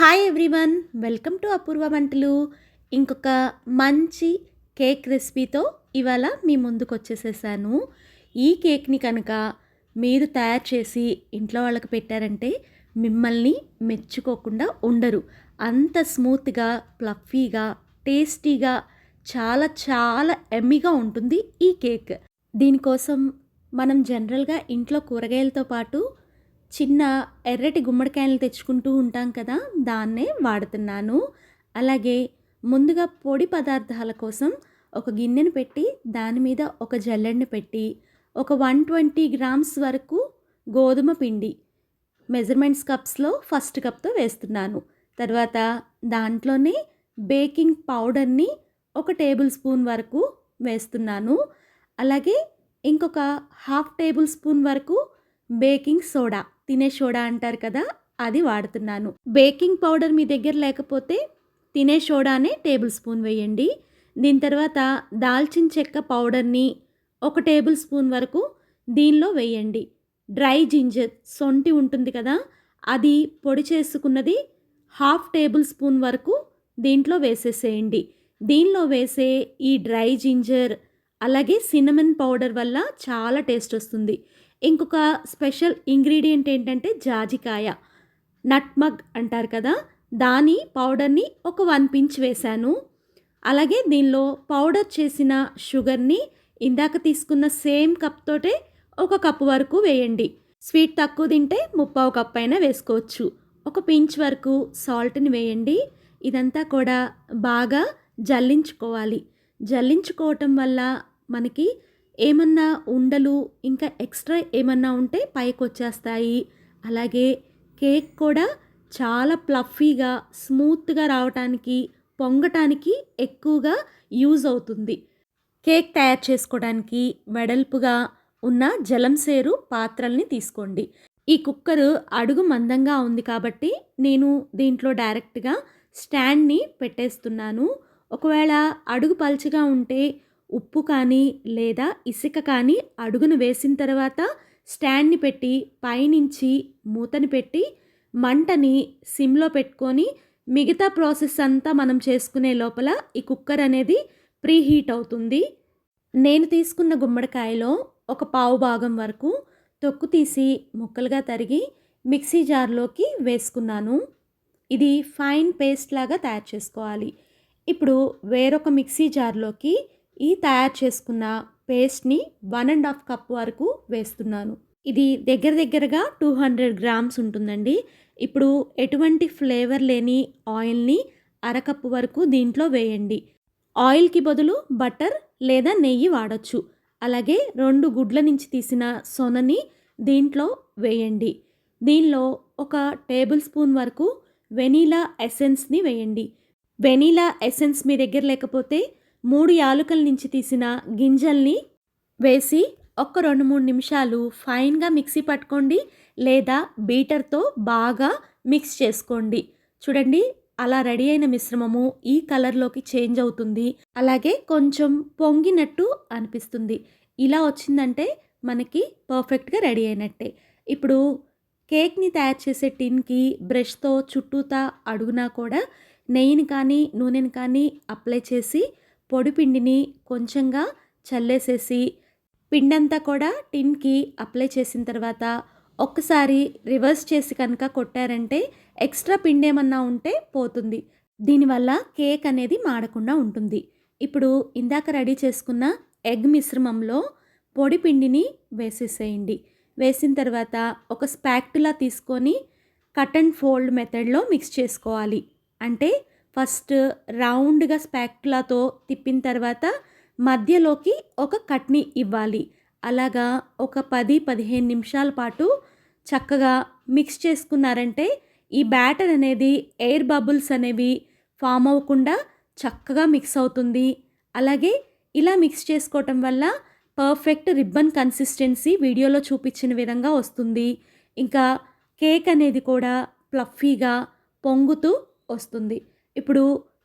Hi everyone welcome to Apoorva వంటలు ఇంకొక మంచి కేక్ రెసిపీతో ఇవాళ మీ ముందుకు వచ్చేసేసాను. ఈ కేక్ని కనుక మీరు తయారు చేసి ఇంట్లో వాళ్ళకి పెట్టారంటే మిమ్మల్ని మెచ్చుకోకుండా ఉండరు. అంత స్మూత్గా ప్లఫీగా టేస్టీగా చాలా చాలా ఎమ్మిగా ఉంటుంది ఈ కేక్ దీనికోసం మనం జనరల్గా ఇంట్లో కూరగాయలతో పాటు చిన్న ఎర్రటి గుమ్మడికాయలు తెచ్చుకుంటూ ఉంటాం కదా దాన్నే వాడుతున్నాను. అలాగే ముందుగా పొడి పదార్థాల కోసం ఒక గిన్నెను పెట్టి దాని మీద ఒక జల్లెడని పెట్టి ఒక వన్ ట్వంటీ గ్రామ్స్ వరకు గోధుమ పిండి మెజర్మెంట్స్ కప్స్లో ఫస్ట్ కప్తో వేస్తున్నాను. తర్వాత దాంట్లోనే బేకింగ్ పౌడర్ని ఒక టేబుల్ స్పూన్ వరకు వేస్తున్నాను. అలాగే ఇంకొక హాఫ్ టేబుల్ స్పూన్ వరకు బేకింగ్ సోడా తినే సోడా అంటారు కదా అది వాడుతున్నాను. బేకింగ్ పౌడర్ మీ దగ్గర లేకపోతే తినే సోడానే టేబుల్ స్పూన్ వేయండి. దీని తర్వాత దాల్చిన చెక్క పౌడర్ని ఒక టేబుల్ స్పూన్ వరకు దీనిలో వేయండి. డ్రై జింజర్ సొంటి ఉంటుంది కదా అది పొడి చేసుకున్నది హాఫ్ టేబుల్ స్పూన్ వరకు దీంట్లో వేసేసేయండి. దీనిలో వేసే ఈ డ్రై జింజర్ అలాగే సినమన్ పౌడర్ వల్ల చాలా టేస్ట్ వస్తుంది. ఇంకొక స్పెషల్ ఇంగ్రీడియంట్ ఏంటంటే జాజికాయ. నట్మగ్ అంటారు కదా దాని పౌడర్ని ఒక వన్ పించ్ వేశాను. అలాగే దీనిలో పౌడర్ చేసిన షుగర్ని ఇందాక తీసుకున్న సేమ్ కప్ తోటే ఒక కప్పు వరకు వేయండి. స్వీట్ తక్కువ తింటే ముప్పావు కప్ అయినా వేసుకోవచ్చు. ఒక పించ్ వరకు సాల్ట్ని వేయండి. ఇదంతా కూడా బాగా జల్లించుకోవాలి. జల్లించుకోవటం వల్ల మనకి ఏమన్నా ఉండలు ఇంకా ఎక్స్ట్రా ఏమన్నా ఉంటే పైకి వచ్చేస్తాయి అలాగే కేక్ కూడా చాలా ప్లఫీగా స్మూత్గా రావటానికి పొంగటానికి ఎక్కువగా యూజ్ అవుతుంది. కేక్ తయారు చేసుకోవడానికి వెడల్పుగా ఉన్న జలంసేరు పాత్రల్ని తీసుకోండి. ఈ కుక్కరు అడుగు మందంగా ఉంది కాబట్టి నేను దీంట్లో డైరెక్ట్గా స్టాండ్ని పెట్టేస్తున్నాను. ఒకవేళ అడుగు పల్చగా ఉంటే ఉప్పు కానీ లేదా ఇసుక కానీ అడుగును వేసిన తర్వాత స్టాండ్ని పెట్టి పైనుంచి మూతని పెట్టి మంటని సిమ్లో పెట్టుకొని మిగతా ప్రాసెస్ అంతా మనం చేసుకునే లోపల ఈ కుక్కర్ అనేది ప్రీ హీట్ అవుతుంది. నేను తీసుకున్న గుమ్మడికాయలో ఒక పావు భాగం వరకు తొక్కు తీసి ముక్కలుగా తరిగి మిక్సీ జార్లోకి వేసుకున్నాను. ఇది ఫైన్ పేస్ట్ లాగా తయారు చేసుకోవాలి. ఇప్పుడు వేరొక మిక్సీ జార్లోకి ఈ తయారు చేసుకున్న పేస్ట్ని వన్ అండ్ హాఫ్ కప్ వరకు వేస్తున్నాను. ఇది దగ్గర దగ్గరగా టూ హండ్రెడ్ గ్రామ్స్ ఉంటుందండి. ఇప్పుడు ఎటువంటి ఫ్లేవర్ లేని ఆయిల్ని అరకప్పు వరకు దీంట్లో వేయండి. ఆయిల్కి బదులు బటర్ లేదా నెయ్యి వాడచ్చు. అలాగే రెండు గుడ్ల నుంచి తీసిన సొనని దీంట్లో వేయండి. దీనిలో ఒక టేబుల్ స్పూన్ వరకు వెనీలా ఎసెన్స్ని వేయండి. వెనీలా ఎసెన్స్ మీ దగ్గర లేకపోతే మూడు యాలుకల నుంచి తీసిన గింజల్ని వేసి ఒక్క రెండు మూడు నిమిషాలు ఫైన్గా మిక్సీ పట్టుకోండి లేదా బీటర్తో బాగా మిక్స్ చేసుకోండి. చూడండి అలా రెడీ అయిన మిశ్రమము ఈ కలర్లోకి చేంజ్ అవుతుంది. అలాగే కొంచెం పొంగినట్టు అనిపిస్తుంది. ఇలా వచ్చిందంటే మనకి పర్ఫెక్ట్గా రెడీ అయినట్టే. ఇప్పుడు కేక్ని తయారు చేసే టిన్కి బ్రష్తో చుట్టూతా అడుగునా కూడా నెయ్యిని కానీ నూనెని కానీ అప్లై చేసి పొడి పిండిని కొంచెంగా చల్లేసేసి పిండంతా కూడా టిన్కి అప్లై చేసిన తర్వాత ఒక్కసారి రివర్స్ చేసి కనుక కొట్టారంటే ఎక్స్ట్రా పిండి ఏమన్నా ఉంటే పోతుంది. దీనివల్ల కేక్ అనేది మాడకుండా ఉంటుంది. ఇప్పుడు ఇందాక రెడీ చేసుకున్న ఎగ్ మిశ్రమంలో పొడి పిండిని వేసేసేయండి. వేసిన తర్వాత ఒక స్పాక్టులా తీసుకొని కట్ అండ్ ఫోల్డ్ మెథడ్లో మిక్స్ చేసుకోవాలి. అంటే ఫస్ట్ రౌండ్గా స్పాక్లాతో తిప్పిన తర్వాత మధ్యలోకి ఒక కట్ని ఇవ్వాలి. అలాగా ఒక పది పదిహేను నిమిషాల పాటు చక్కగా మిక్స్ చేసుకున్నారంటే ఈ బ్యాటర్ అనేది ఎయిర్ బబుల్స్ అనేవి ఫామ్ అవ్వకుండా చక్కగా మిక్స్ అవుతుంది. అలాగే ఇలా మిక్స్ చేసుకోవటం వల్ల పర్ఫెక్ట్ రిబ్బన్ కన్సిస్టెన్సీ వీడియోలో చూపించిన విధంగా వస్తుంది. ఇంకా కేక్ అనేది కూడా ప్లఫీగా పొంగుతూ వస్తుంది. ఇప్పుడు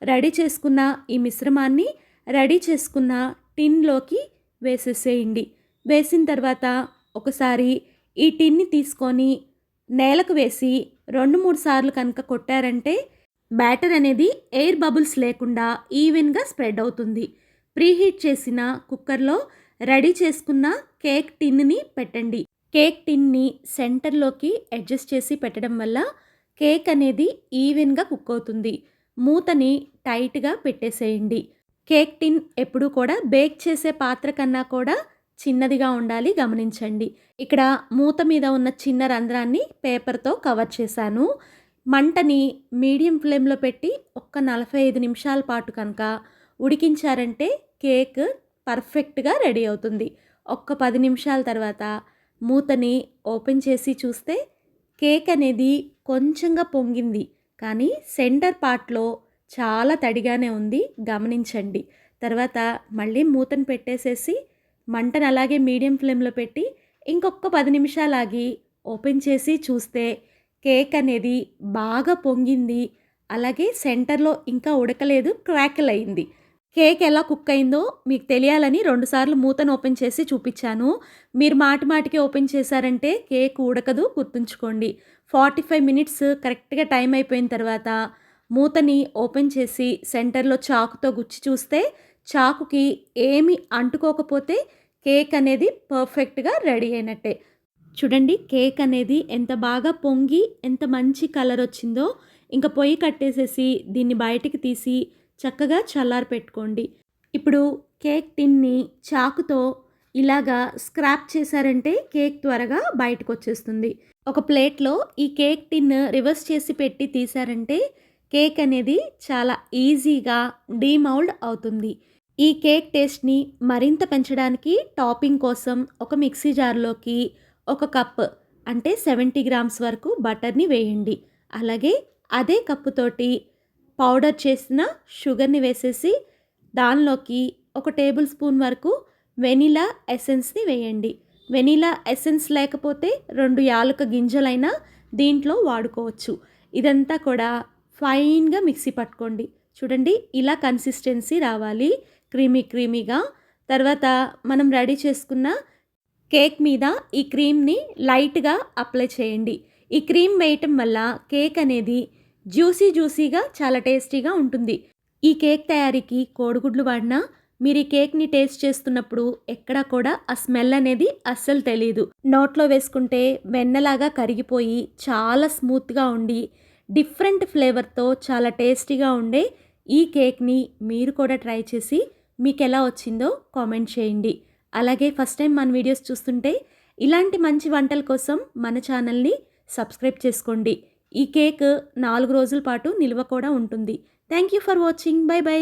రెడీ చేసుకున్న ఈ మిశ్రమాన్ని రెడీ చేసుకున్న టిన్లోకి వేసేసేయండి. వేసిన తర్వాత ఒకసారి ఈ టిన్ని తీసుకొని నేలకు వేసి రెండు మూడు సార్లు కనుక కొట్టారంటే బ్యాటర్ అనేది ఎయిర్ బబుల్స్ లేకుండా ఈవెన్గా స్ప్రెడ్ అవుతుంది. ప్రీహీట్ చేసిన కుక్కర్లో రెడీ చేసుకున్న కేక్ టిన్ని పెట్టండి. కేక్ టిన్ని సెంటర్లోకి అడ్జస్ట్ చేసి పెట్టడం వల్ల కేక్ అనేది ఈవెన్గా కుక్ అవుతుంది. మూతని టైట్గా పెట్టేసేయండి. కేక్ టిన్ ఎప్పుడూ కూడా బేక్ చేసే పాత్ర కన్నా కూడా చిన్నదిగా ఉండాలి గమనించండి. ఇక్కడ మూత మీద ఉన్న చిన్న రంధ్రాన్ని పేపర్తో కవర్ చేశాను. మంటని మీడియం ఫ్లేమ్లో పెట్టి ఒక్క నలభై ఐదు నిమిషాల పాటు కనుక ఉడికించారంటే కేక్ పర్ఫెక్ట్గా రెడీ అవుతుంది. ఒక్క పది నిమిషాల తర్వాత మూతని ఓపెన్ చేసి చూస్తే కేక్ అనేది కొంచెంగా పొంగింది. కానీ సెంటర్ పార్ట్లో చాలా తడిగానే ఉంది గమనించండి. తర్వాత మళ్ళీ మూతను పెట్టేసేసి మంటను అలాగే మీడియం ఫ్లేమ్లో పెట్టి ఇంకొక పది నిమిషాలు ఆగి ఓపెన్ చేసి చూస్తే కేక్ అనేది బాగా పొంగింది. అలాగే సెంటర్లో ఇంకా ఉడకలేదు క్రాకిల్ అయింది. కేక్ ఎలా కుక్ అయిందో మీకు తెలియాలని రెండుసార్లు మూతను ఓపెన్ చేసి చూపించాను. మీరు మాటి మాటికి ఓపెన్ చేశారంటే కేక్ ఉడకదు గుర్తుంచుకోండి. ఫార్టీ ఫైవ్ మినిట్స్ కరెక్ట్గా టైం అయిపోయిన తర్వాత మూతని ఓపెన్ చేసి సెంటర్లో చాకుతో గుచ్చి చూస్తే చాకుకి ఏమి అంటుకోకపోతే కేక్ అనేది పర్ఫెక్ట్గా రెడీ అయినట్టే. చూడండి కేక్ అనేది ఎంత బాగా పొంగి ఎంత మంచి కలర్ వచ్చిందో. ఇంకా పొయ్యి కట్టేసేసి దీన్ని బయటికి తీసి చక్కగా చల్లారి పెట్టుకోండి. ఇప్పుడు కేక్ టిన్ని చాకుతో ఇలాగా స్క్రాప్ చేశారంటే కేక్ త్వరగా బయటకు వచ్చేస్తుంది ఒక ప్లేట్లో ఈ కేక్ టిన్ రివర్స్ చేసి పెట్టి తీశారంటే కేక్ అనేది చాలా ఈజీగా డీమౌల్డ్ అవుతుంది. ఈ కేక్ టేస్ట్ని మరింత పెంచడానికి టాపింగ్ కోసం ఒక మిక్సీ జార్లోకి ఒక కప్ అంటే సెవెంటీ గ్రామ్స్ వరకు బటర్ని వేయండి. అలాగే అదే కప్పుతోటి పౌడర్ చేసిన షుగర్ని వేసేసి దానిలోకి ఒక టేబుల్ స్పూన్ వరకు వెనిలా ఎసెన్స్ని వేయండి. వెనిలా ఎసెన్స్ లేకపోతే రెండు యాలక గింజలైనా దీంట్లో వాడుకోవచ్చు. ఇదంతా కూడా ఫైన్గా మిక్సీ పట్టుకోండి. చూడండి ఇలా కన్సిస్టెన్సీ రావాలి. క్రీమీ క్రీమీగా. తర్వాత మనం రెడీ చేసుకున్న కేక్ మీద ఈ క్రీమ్ని లైట్గా అప్లై చేయండి. ఈ క్రీమ్ వేయటం వల్ల కేక్ అనేది జ్యూసీ జ్యూసీగా చాలా టేస్టీగా ఉంటుంది. ఈ కేక్ తయారీకి కోడిగుడ్లు వాడినా మీరు ఈ కేక్ని టేస్ట్ చేస్తున్నప్పుడు ఎక్కడా కూడా ఆ స్మెల్ అనేది అస్సలు తెలియదు నోట్లో వేసుకుంటే వెన్నలాగా కరిగిపోయి చాలా స్మూత్గా ఉండి డిఫరెంట్ ఫ్లేవర్తో చాలా టేస్టీగా ఉండే ఈ కేక్ని మీరు కూడా ట్రై చేసి మీకు ఎలా వచ్చిందో కామెంట్ చేయండి. అలాగే ఫస్ట్ టైం మన వీడియోస్ చూస్తుంటే ఇలాంటి మంచి వంటల కోసం మన ఛానల్ని సబ్స్క్రైబ్ చేసుకోండి. ఈ కేక్ నాలుగు రోజుల పాటు నిల్వ కూడా ఉంటుంది. Thank you for watching bye bye